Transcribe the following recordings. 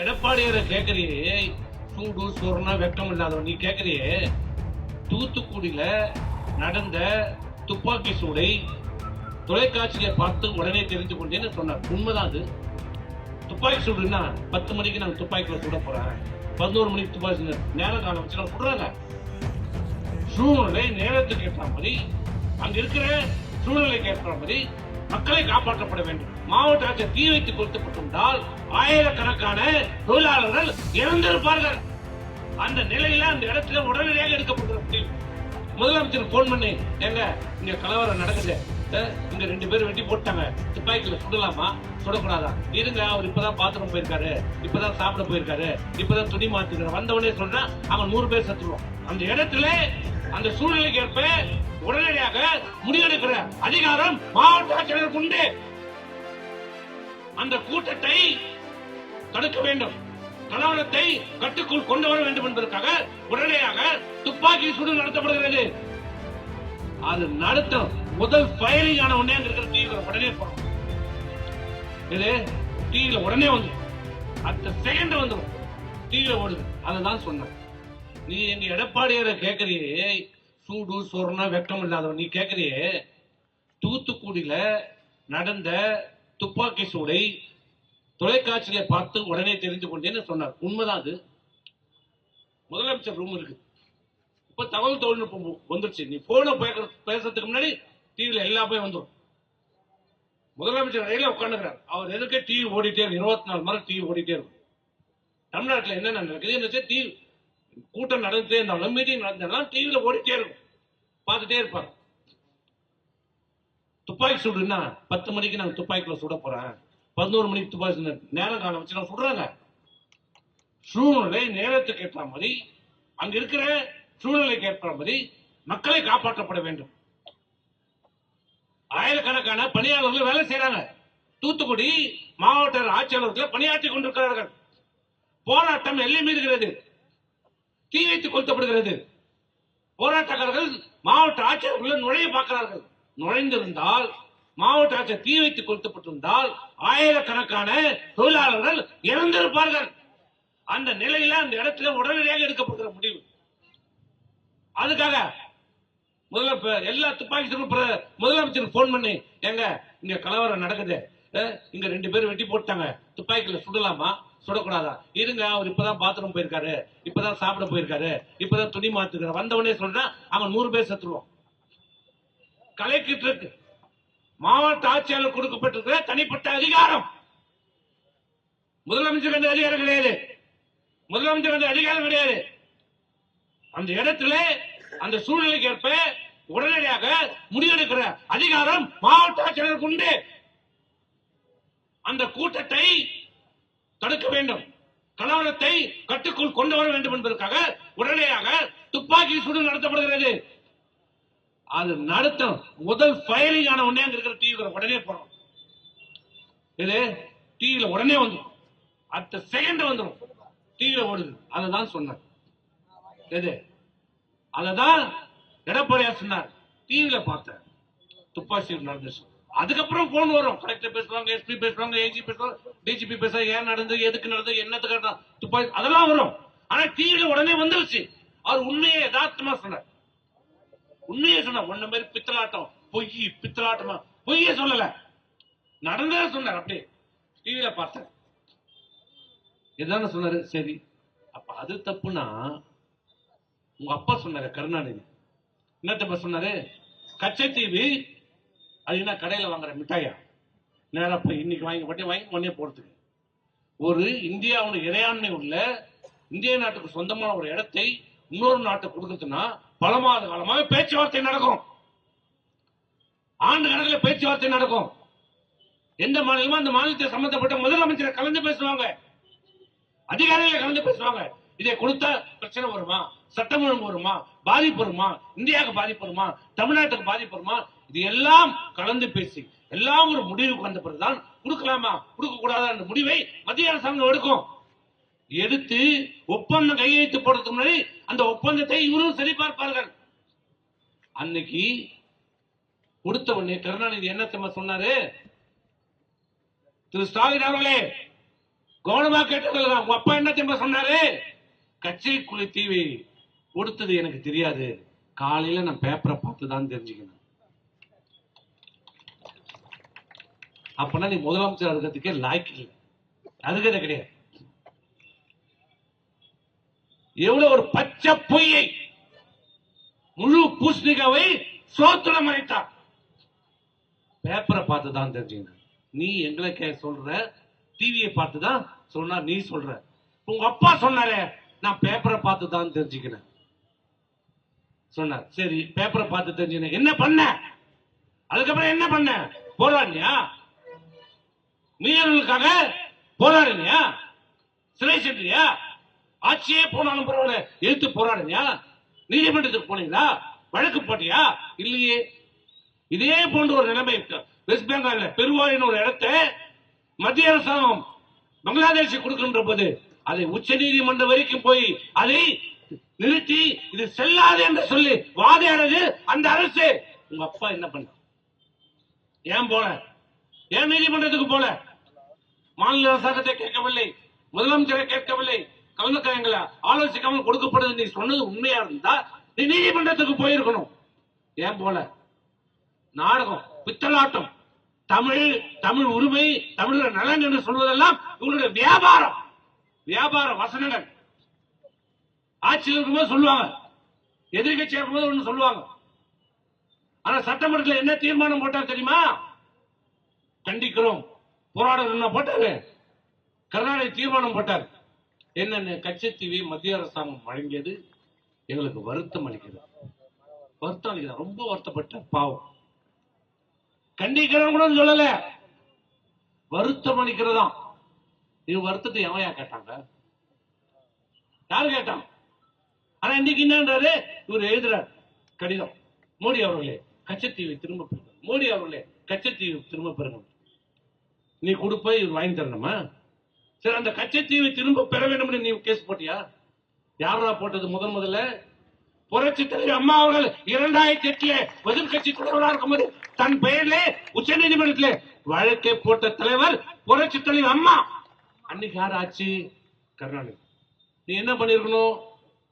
எடப்பாடியார கேட்கறியே சூடு சோறுனா வெக்கம் இல்லாதவன். நீ கேட்கறியே தூத்துக்குடியில நடந்த துப்பாக்கி சூடை தொலைக்காட்சியை பார்த்து உடனே தெரிந்து கொண்டேன்னு சொன்னார். உண்மைதான் அது. துப்பாக்கி சூடுன்னா பத்து மணிக்கு நாங்கள் துப்பாக்கியில் சுட போறேன் பதினோரு மணிக்கு துப்பாக்கி நேர நேரம் காலம் வச்சு நான் சுடுறாங்க. சூழ்நிலை நேரத்துக்கு ஏற்ற மாதிரி அங்க இருக்கிற சூழ்நிலைக்கு ஏற்ற மாதிரி மக்களை காப்பாற்றப்பட வேண்டும். மாவட்ட ஆட்சியர் தீ வைத்து கொடுக்கப்பட்டிருந்தால் ஆயிரக்கணக்கான தொழிலாளர்கள் இறந்திருப்பார்கள். அந்த நிலையில அந்த இடத்துல உடனடியாக எடுக்கப்பட்ட முதலமைச்சர் போன் பண்ணி எங்க இங்க கலவரம் நடக்குது. இங்க ரெண்டு பேரும் வெட்டி போட்டாங்க. துப்பாக்கியில சுடலாமா? சுடக்கூடாதா. இருங்க அவர் இப்பதான் பாத்ரூம் போயிருக்காரு. இப்பதான் சாப்பிட போயிருக்காரு. இப்பதான் துணி மாத்துக்கிறார் வந்தவனே சொல்றா அவன் நூறு பேர் செத்துருவான். அந்த இடத்துல அந்த சூழ்நிலைக்கு ஏற்ப உடனடியாக முடிவெடுக்கிற அதிகாரம் மாவட்ட ஆட்சியருக்கு உண்டு. அந்த கூட்டத்தை தடுக்க வேண்டும். கலவரத்தை கட்டுக்குள் கொண்டு வர வேண்டும் என்பதற்காக உடனடியாக துப்பாக்கி சூடு நடத்தப்படுகிறது. அது நடத்த முதல் ஃபயரிங் ஆன உடனே அங்க இருக்கிற டிவில உடனே போகும். இது டிவில உடனே வந்துடும் அடுத்த செகண்ட் வந்துடும் டிவில ஓடுது. அதுதான் சொன்னேன். நீ எங்க எடப்பாடியார கேட்கறியே சூடு சொர்ணம் வெக்கம் இல்லாதவன். நீ கேட்கறியே தூத்துக்குடியில நடந்த துப்பாக்கி சூடை தொலைக்காட்சியில பார்த்து உடனே தெரிந்து கொண்டேன்னு சொன்னார். உண்மைதான் அது. முதலமைச்சர் ரூம் இருக்கு. இப்ப தகவல் தொழில்நுட்பம் வந்துருச்சு. நீ போன பேசுறதுக்கு முன்னாடி டிவியில எல்லா வந்துடும் முதலமைச்சர் ரயில உட்காந்துக்கிறார் அவர் எதுக்கு டிவி ஓடிட்டே இருக்கும் இருபத்தி நாலு மணி டிவி ஓடிட்டே இருக்கும் தமிழ்நாட்டில் என்ன நடக்குது? என்ன டிவி கூட்டம் நடந்துட்டே இருந்தாலும் மீட்டிங் நடந்தாலும் டிவியில ஓடிட்டே இருக்கும். பார்த்துட்டே இருப்பாங்க துப்பாக்கி சுடுன்னா பத்து மணிக்கு நாங்க துப்பாக்கில சுட போறேன். பதினோரு மணிக்கு துப்பாக்கி நேரம் காலம் வச்சு நான் சுடுறாங்க. சூழ்நிலை நேரத்துக்கு ஏற்ற மாதிரி அங்க இருக்கிற சூழ்நிலைக்கு ஏற்ற மாதிரி மக்களை காப்பாற்றப்பட வேண்டும். ஆயிரக்கணக்கான பணியாளர்கள் வேலை செய்யறாங்க தூத்துக்குடி மாவட்ட ஆட்சியாளர்கள் பணியாற்றி கொண்டிருக்கிறார்கள். போராட்டம் எல்லை மீறுகிறது தீ வைத்து கொளுத்தப்படுகிறது. போராட்டக்காரர்கள் மாவட்ட ஆட்சியர்கள் நுழைய பார்க்கிறார்கள். நுழைந்திருந்தால் மாவட்ட ஆட்சியர் தீ வைத்து கொளுத்தப்பட்டிருந்தால் ஆயிரக்கணக்கான தொழிலாளர்கள் இறந்திருப்பார்கள். அந்த நிலையில அந்த இடத்துல உடனடியாக எடுக்கப்படுகிற முடிவு. அதுக்காக முதல்ல எல்லா துப்பாக்கி முதலமைச்சர் முதலமைச்சருக்கு போன் பண்ணி எங்க இங்க கலவரம் நடக்குது. இங்க ரெண்டு பேரும் வெட்டி போட்டாங்க துப்பாக்கியில சுடலாமா? சுடக்கூடாதா? இருங்க அவர் இப்பதான் பாத்ரூம் போயிருக்காரு. இப்பதான் சாப்பிட போயிருக்காரு. இப்பதான் துணி மாத்துக்கிறார் வந்தவனே சொல்றா அவன் நூறு பேர் செத்துருவான். கலைக்கிட்டு இருக்கு மாவட்ட ஆட்சியாளர் கொடுக்கப்பட்டிருக்கிற தனிப்பட்ட அதிகாரம். முதலமைச்சர் என்ற அதிகாரம் கிடையாது. முதலமைச்சர் என்ற அதிகாரம் கிடையாது. அந்த இடத்துல அந்த சூழ்நிலைக்கு ஏற்ப உடனடியாக முடிவெடுக்கிற அதிகாரம் மாவட்ட ஆட்சியாளருக்கு உண்டு. அந்த கூட்டத்தை தடுக்க வேண்டும். கலவரத்தை கட்டுக்குள் கொண்டு வர வேண்டும் என்பதற்காக உடனடியாக துப்பாக்கி சூடு நடத்தப்படுகிறது. அது நடத்தும் முதல் ஃபயரிங் ஆன உடனே அங்க இருக்கிற டிவி உடனே போறோம். இது டிவியில உடனே வந்துடும் அடுத்த செகண்ட் வந்துடும் டிவியில ஓடுது. அதுதான் சொன்னேன் எது? அததான் எடப்பாடியார் சொன்னார். டிவியில பார்த்தேன். துப்பாக்கி நடந்துச்சு. அதுக்கப்புறம் போன் வரும். கலெக்டர் பேசுவாங்க எஸ்பி பேசுவாங்க ஏஜி பேசுவாங்க டிஜிபி பேச ஏன் நடந்தது எதுக்கு நடந்தது என்னத்துக்கு நடந்தது, துப்பாக்கி அதெல்லாம் வரும். ஆனா டிவியில உடனே வந்துருச்சு. அவர் உண்மையை யதார்த்தமா சொன்னார். உண்மையை சொன்ன ஒன்ன மாதிரி பித்தலாட்டம் பொய் பித்தலாட்டமா? பொய்யே சொல்லல. நடந்ததை சொன்னார் அப்படியே. டிவியில பார்த்தேன். இதுதானே சொன்னாரு? சரி. அப்ப அது தப்புனா உங்க அப்பா சொன்னாரு கருணாநிதி. என்னத்தப்ப சொன்னாரு? கச்சத்தீவு அது கடையில வாங்குற மிட்டாயா? நேரா போய் இன்னைக்கு வாங்கி மட்டும் வாங்கி உடனே போறதுக்கு. ஒரு இந்தியாவோட இறையாண்மை உள்ள இந்திய நாட்டுக்கு சொந்தமான ஒரு இடத்தை இன்னொரு நாட்டை கொடுக்கறதுன்னா பல மாத காலமாக பேச்சுவார்த்தை நடக்கும். ஆண்டு கணக்கில் பேச்சுவார்த்தை நடக்கும். எந்த மாநிலமோ அந்த மாநிலத்தை சம்பந்தப்பட்ட முதலமைச்சரை கலந்து பேசுவாங்க. அதிகாரிகளை கலந்து பேசுவாங்க. இதை கொடுத்தா பிரச்சனை வருமா? சட்டம் ஒழுங்கு வருமா? பாதிப்பு வருமா? இந்தியாவுக்கு பாதிப்பு வருமா? தமிழ்நாட்டுக்கு பாதிப்பு வருமா? இது எல்லாம் கலந்து பேசி எல்லாம் ஒரு முடிவுக்கு வந்த பிறகுதான் கொடுக்கலாமா? கொடுக்க கூடாதா என்ற முடிவை மத்திய அரசாங்கம் எடுக்கும். எடுத்து ஒப்பந்தம் கையெழுத்து போடுறதுக்கு முன்னாடி அந்த ஒப்பந்தத்தை இவரும் சரி பார்ப்பார்கள் அன்னைக்கு கொடுத்த உடனே கருணாநிதி என்ன தெரியுமா சொன்னாரு? திரு ஸ்டாலின் அவர்களே கவனமா கேட்டுக்கொள்ளுங்க. உங்க அப்பா என்ன தெரியுமா சொன்னாரு? கச்சேரிக்குழி குழி தீவி கொடுத்தது எனக்கு தெரியாது. காலையில நான் பேப்பரை பார்த்து தான் தெரிஞ்சுக்கணும் அப்பனா நீ முதலமைச்சர் இருக்கிறதுக்கே லாய்க்கு இல்லை. அதுக்கு கிடையாது. எவ்வளவு ஒரு பச்சை பொய்யை முழு பூஸ்னிகாவை சோத்துல மறைத்தார் பேப்பரை பார்த்து தான் தெரிஞ்சுங்க நீ எங்களை கே சொல்ற டிவியை பார்த்து தான் சொன்னா நீ சொல்ற. உங்க அப்பா சொன்னாரே நான் பேப்பரை பார்த்து தான் தெரிஞ்சுக்கிறேன் சொன்னார் சரி பேப்பரை பார்த்து தெரிஞ்சுக்கிறேன் என்ன பண்ண? அதுக்கப்புறம் என்ன பண்ண? போராடினியா? மீனவர்களுக்காக போராடினியா? சிறை சென்றியா? ஆட்சியே போனாலும் பரவாயில்ல எதிர்த்து போராடினியா நீதிமன்றத்துக்கு போனீங்களா? வழக்கு போட்டியா? இல்லையே. இதே போன்ற ஒரு நிலைமை இருக்கு. வெஸ்ட் பெங்கால்ல பெருவாயின் ஒரு இடத்தை மத்திய அரசாங்கம் பங்களாதேஷ் கொடுக்கின்ற போது அதை உச்ச நீதிமன்றம் வரைக்கும் போய் அதை நிறுத்தி இது செல்லாது என்று சொல்லி வாதையானது அந்த அரசு உங்க அப்பா என்ன பண்ண? ஏன் போல? ஏன் நீதிமன்றத்துக்கு போல? மாநில அரசாங்கத்தை கேட்கவில்லை முதலமைச்சரை கேட்கவில்லை கவனக்காரங்களை ஆலோசிக்காமல் கொடுக்கப்படுது நீ சொன்னது உண்மையா இருந்தா நீ நீதிமன்றத்துக்கு போயிருக்கணும். ஏன் போல? நாடகம் பித்தலாட்டம் தமிழ் தமிழ் உரிமை தமிழர் நலன் என்று சொல்வதெல்லாம் இவங்களுடைய வியாபாரம். வியாபார வசனங்கள். ஆட்சியில் இருக்கும்போது சொல்லுவாங்க. எதிர்கட்சியா இருக்கும்போது ஒண்ணு சொல்லுவாங்க. ஆனா சட்டமன்றத்தில் என்ன தீர்மானம் போட்டார் தெரியுமா? கண்டிக்கிறோம். போராட்டம் என்ன போட்டாரு. கருணாநிதி தீர்மானம் போட்டார். என்னென்ன கச்சத்தீவை மத்திய அரசாங்கம் வழங்கியது எங்களுக்கு வருத்தம் அளிக்கிறது. வருத்தம் அளிக்கிறது. ரொம்ப வருத்தப்பட்ட பாவம். கண்டிக்கிறோம் கூட சொல்லல. வருத்தம் அளிக்கிறதா? இது வருத்தத்தை எவையா கேட்டாங்க. யாரு கேட்டான்? ஆனா இன்னைக்கு என்னன்றாரு? இவர் எழுதுறார். கடிதம். மோடி அவர்களே கச்சத்தீவை திரும்ப பெறுங்க மோடி அவர்களே கச்சத்தீவை திரும்ப பெறுங்க நீ கொடுப்ப இவர் வாங்கி தரணுமா? சரி அந்த கச்சத்தீவை திரும்ப பெற வேண்டும் நீ கேஸ் போட்டியா? யாரா போட்டது முதன் முதல்ல? புரட்சி தலைவர் அம்மா அவர்கள் இரண்டாயிரத்தி எட்டுல எதிர்கட்சி தலைவராக இருக்கும்போது தன் பெயர்ல உச்ச நீதிமன்றத்தில் வழக்கை போட்ட தலைவர் புரட்சி தலைவர் அம்மா. அன்னைக்கு யார் ஆச்சு கருணாநிதி. நீ என்ன பண்ணிருக்கணும்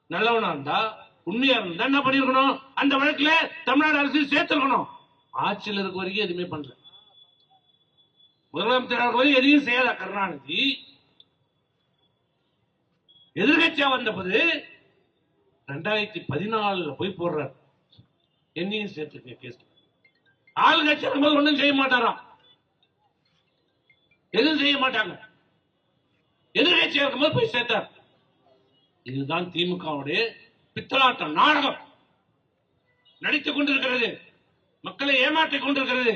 நல்லவனா இருந்தா உண்மையா இருந்தா என்ன பண்ணிருக்கணும் அந்த வழக்குல தமிழ்நாடு அரசு சேர்த்திருக்கணும். ஆட்சியில் இருக்க வரைக்கும் எதுவுமே பண்ணல. முதலமைச்சர் வரைக்கும் எதையும் செய்யாத கருணாநிதி. எதிர்கட்சியா வந்தபோது ரெண்டாயிரத்தி பதினாலுல போய் போடுறார். என்னையும் சேர்த்து கேஸ் ஆளுங்கட்சி நம்ம ஒன்றும் செய்ய மாட்டாராம் எதுவும் செய்ய மாட்டாங்க. எதிர்கட்சி இருக்கும்போது போய் சேர்த்தார். இதுதான் திமுகவுடைய பித்தலாட்டம் நாடகம். நடித்துக் கொண்டிருக்கிறது. மக்களை ஏமாற்றிக் கொண்டிருக்கிறது.